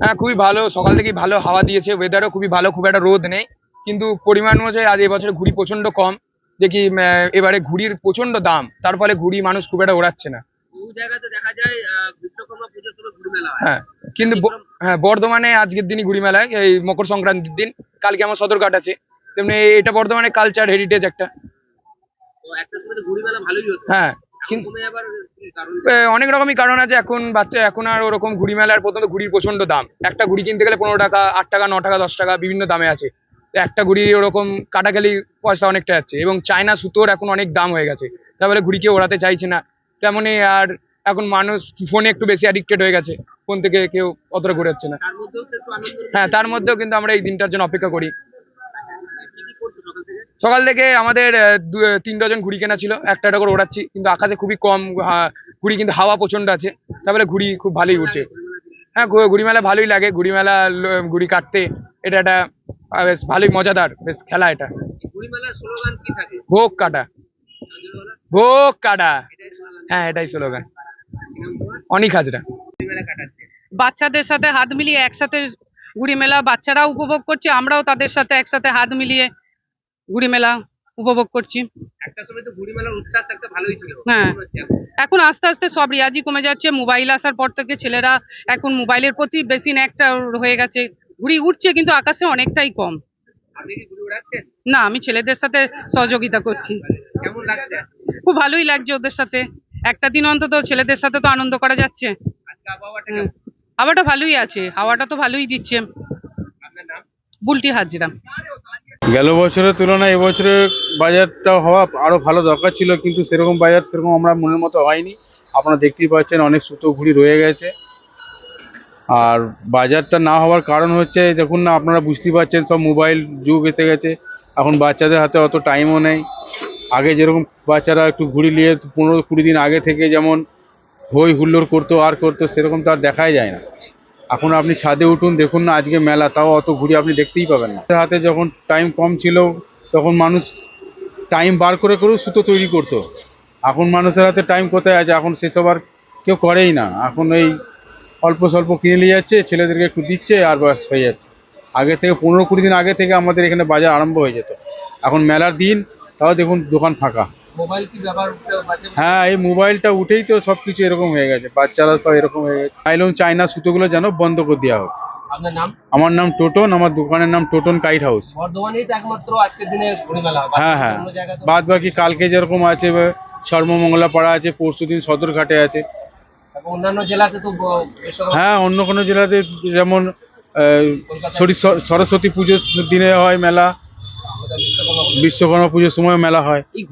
হ্যাঁ খুবই ভালো। সকাল থেকেই ভালো হাওয়া দিয়েছে। ওয়েদারও খুবই ভালো খুব একটা রোদ নেই। কিন্তু পরিমাণ অনুযায়ী আজ এবছর ঘুড়ি প্রচণ্ড কম। যে কি এবারে ঘুড়ির প্রচণ্ড দাম। তার ফলে ঘুড়ি মানুষ খুব একটা ওড়াচ্ছে না। হয়। কিন্তু হ্যাঁ বর্ধমানে আজকের দিনই ঘুড়ি মেলায় এই মকর সংক্রান্তির দিন। কালকে আমার সদরঘাট আছে। তেমনি এটা বর্ধমানে কালচার হেরিটেজ একটা। হ্যাঁ কিন্তু অনেক রকমই কারণ আছে। এখন বাচ্চা এখন আর ওরকম ঘুড়ি মেলার প্রথমত ঘুড়ির প্রচণ্ড দাম। একটা ঘুড়ি কিনতে গেলে পনেরো টাকা আট টাকা ন টাকা দশ টাকা বিভিন্ন দামে আছে। তো একটা ঘুড়ি ওরকম কাটাকালি পয়সা অনেকটা যাচ্ছে। এবং চায়না সুতোর এখন অনেক দাম হয়ে গেছে। তারপরে ঘুড়ি কেউ ওড়াতে চাইছে না। তেমনই আর এখন মানুষ ফোনে একটু বেশি অ্যাডিক্টেড হয়ে গেছে। ফোন থেকে কেউ অতটা ঘুরে যাচ্ছে না হ্যাঁ তার মধ্যেও কিন্তু আমরা এই দিনটার জন্য অপেক্ষা করি। সকাল থেকে আমাদের দু- তিন ডজন ঘুড়ি কেনা ছিল। একটা একটা করে ওড়াচ্ছি কিন্তু আকাশে খুবই কম ঘুড়ি কিন্তু হাওয়া প্রচণ্ড আছে। তারপরে ঘুড়ি খুব ভালোই উঠছে হ্যাঁ ঘুড়ি মেলা ভালোই লাগে। ঘুড়ি মেলা ঘুড়ি কাটতে এটা একটা বেশ ভালোই মজাদার বেশ খেলা এটা। এই ঘুড়ি মেলার স্লোগান কি থাকে? ভোগ কাটা। ভোগ কাটা। হ্যাঁ এটাই স্লোগান। অনেক হাজরা। ঘুড়ি মেলা কাটাচ্ছে। বাচ্চাদের সাথে হাত মিলিয়ে একসাথে ঘুড়ি মেলা বাচ্চারাও উপভোগ করছে আমরাও তাদের সাথে একসাথে হাত মিলিয়ে ঘুড়ি মেলা উপভোগ করছি। একটা সময় তো ঘুড়ি মেলার উচ্ছ্বাস একটা ভালোই ছিল। হ্যাঁ। এখন? আস্তে আস্তে সব রিয়াজি কমে যাচ্ছে মোবাইল আসার পর থেকে ছেলেরা এখন মোবাইলের প্রতি বেশি একটা হয়ে গেছে। ঘুড়ি উঠছে কিন্তু আকাশে অনেকটাই কম। না আমি ছেলেদের সাথে সহযোগিতা করছি। কেমন লাগছে? খুব ভালোই লাগছে ওদের সাথে। একটা দিন অন্তত ছেলেদের সাথে তো আনন্দ করা যাচ্ছে। হাওয়াটা ভালোই আছে হাওয়াটা তো ভালোই দিচ্ছে। বুলটি হাজরা। গেল বছরের তুলনায় এবছরে বাজারটা হওয়া আরও ভালো দরকার ছিল, কিন্তু সেরকম বাজার সেরকম আমরা মনের মতো হয়নি। আপনারা দেখতেই পাচ্ছেন অনেক সুতো ঘুড়ি রয়ে গেছে। আর বাজারটা না হওয়ার কারণ হচ্ছে, দেখুন না, আপনারা বুঝতেই পারছেন সব মোবাইল যুগ এসে গেছে। এখন বাচ্চাদের হাতে অত টাইমও নেই। আগে যেরকম বাচ্চারা একটু ঘুড়ি নিয়ে পনেরো কুড়ি দিন আগে থেকে যেমন হই হুল্লোড় করতো, আর করতো, সেরকম তো আর দেখাই যায় না। এখন আপনি ছাদে উঠুন, দেখুন না আজকে মেলা, তাও অত ঘুরে আপনি দেখতেই পাবেন না। হাতে যখন টাইম কম ছিল, তখন মানুষ টাইম বার করে করেও সুতো তৈরি করতো। এখন মানুষের হাতে টাইম কোথায় আছে? এখন সেসব আর কেউ করেই না। এখন এই অল্প স্বল্প কিনে নিয়ে যাচ্ছে, ছেলেদেরকে একটু দিচ্ছে আর বাস হয়ে যাচ্ছে। আগে থেকে পনেরো কুড়ি দিন আগে থেকে আমাদের এখানে বাজার আরম্ভ হয়ে যেত। এখন মেলার দিন, তাও দেখুন দোকান ফাঁকা। মোবাইল কি ব্যবহার হ্যাঁ এই মোবাইলটা উঠেই তো সব কিছু এরকম হয়ে গেছে। বাচ্চারা সব এরকম হয়ে গেছে। নাইলন চায়না সুতোগুলো যেন বন্ধ করে দেওয়া হোক। আপনার নাম? আমার নাম টোটন আমার দোকানের নাম টোটন কাইট হাউস। বর্ধমানেই তো একমাত্র আজকের দিনে ঘুড়ি মেলা হ্যাঁ হ্যাঁ। বাদ বাকি কালকে যেরকম আছে সর্বমঙ্গলা পাড়া আছে পরশু দিন সদরঘাটে আছে। অন্যান্য জেলাতে তো হ্যাঁ অন্য কোনো জেলাতে যেমন সরস্বতী পুজোর দিনে হয় মেলা বিশ্বকর্মা পুজোর সময় মেলা হয়।